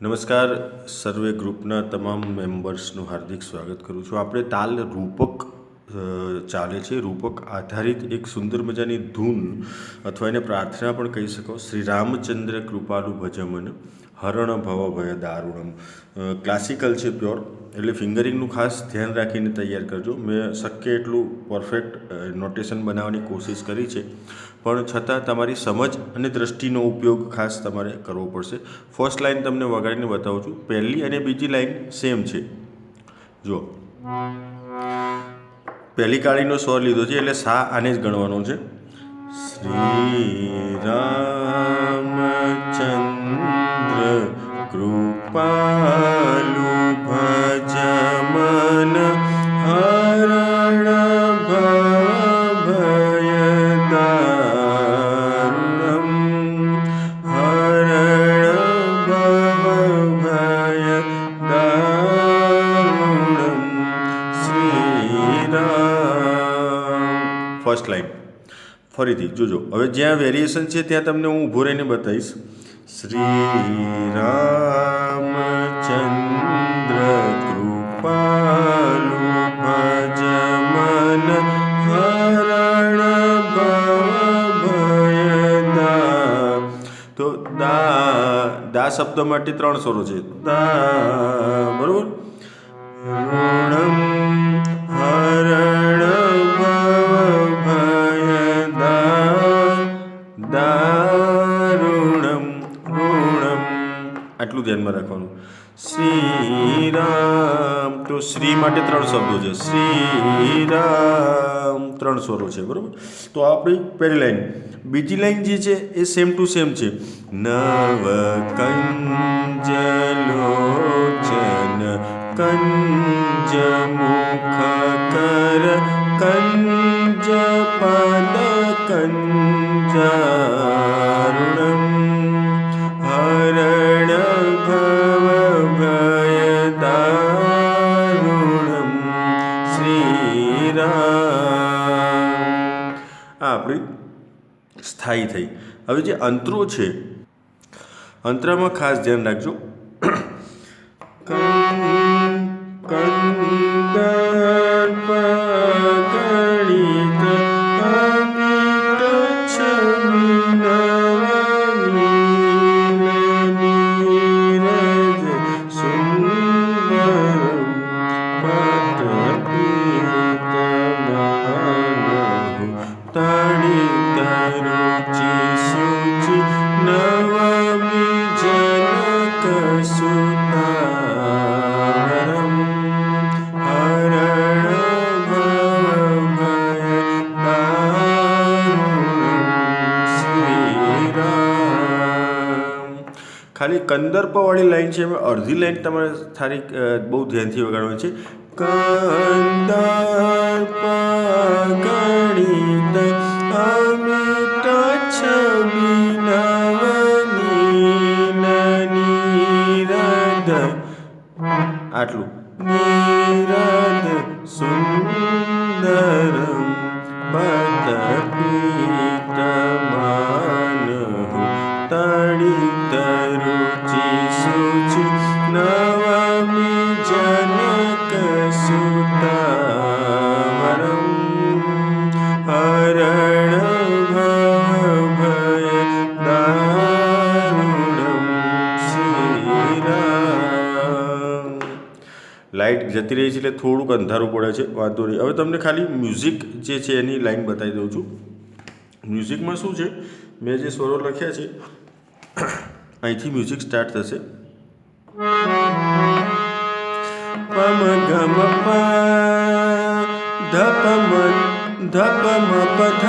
નમસ્કાર, સર્વે ગ્રુપના તમામ મેમ્બર્સનું હાર્દિક સ્વાગત કરું છું. આપણે તાલ રૂપક ચાલે છે. રૂપક આધારિત એક સુંદર મજાની ધૂન અથવા એને પ્રાર્થના પણ કહી શકો. શ્રી રામચંદ્ર કૃપાલુ ભજમન હરણ ભવ ભય દારૂણમ. ક્લાસિકલ છે પ્યોર એટલે ફિંગરિંગનું ખાસ ધ્યાન રાખીને તૈયાર કરજો. મેં શક્ય એટલું પરફેક્ટ નોટેશન બનાવવાની કોશિશ કરી છે. પણ છતાં તમારી સમજ અને દ્રષ્ટિનો ઉપયોગ ખાસ તમારે કરવો પડશે. ફર્સ્ટ લાઇન તમને વગાડીને બતાવું છું. પહેલી અને બીજી લાઇન સેમ છે. જુઓ. પહેલી કાળીનો સ્વર લીધો છે એટલે સા આને જ ગણવાનો છે. શ્રી રામચંદ્ર કૃપાલુ ફર્સ્ટ લાઈન ફરીથી, જોજો. હવે જ્યાં વેરિએશન છે, ત્યાં તમને હું ઊભો રહીને બતાવીશ. શ્રી રામચંદ્ર કૃપાલુ ભજમન હરણ તો દા દા શબ્દ માટે ત્રણ સ્વરો છે. દા, બરોબર? ઋણમ આટલું ધ્યાનમાં રાખવાનું. શ્રી રામ તો શ્રી માટે ત્રણ શબ્દો છે. શ્રી રામ ત્રણ સ્વરો છે, બરાબર? તો આપણી પહેલી લાઈન. બીજી લાઈન જે છે એ સેમ ટુ સેમ છે. નવ કંજલોચન કંજ શ્રીરામ. આ આપણી સ્થાયી થઈ. હવે જે અંતરો છે અંતરામાં ખાસ ધ્યાન રાખજો. કંદર્પગણિત ખાલી કંદર્પવાળી લાઈન છે, એમાં અડધી લાઈન તમારે થારી બહુ ધ્યાનથી વગાડવાની છે. કંદર્પ ગણિત અમિત છબિનવનીરદ આટલું. નિરદ સુંદરમ હરણ ભવ ભયદારુણમ શ્રીરામ લાઇટ જતી રહી છે એટલે થોડુંક અંધારું પડે છે, વાંધો નહીં. હવે તમને ખાલી મ્યુઝિક જે છે એની લાઈન બતાવી દઉં છું. મ્યુઝિકમાં શું છે? મેં જે સ્વરો લખ્યા છે અહીંથી મ્યુઝિક સ્ટાર્ટ થશે. પમ ગમ પ ધપ મ ધપ મ પધ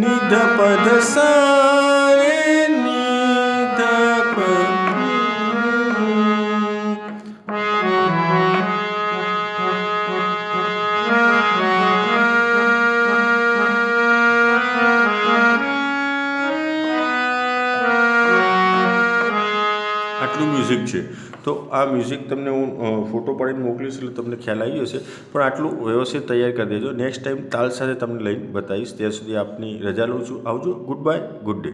નિધ પધ સા આટલું મ્યુઝિક છે. તો આ મ્યુઝિક તમને હું ફોટો પાડીને મોકલીશ એટલે તમને ખ્યાલ આવી જશે. પણ આટલું વ્યવસ્થિત તૈયાર કરી દેજો. નેક્સ્ટ ટાઈમ તાલ સાથે તમને લઈને બતાવીશ. ત્યાં સુધી આપની રજા લઉં છું. આવજો. Good bye good day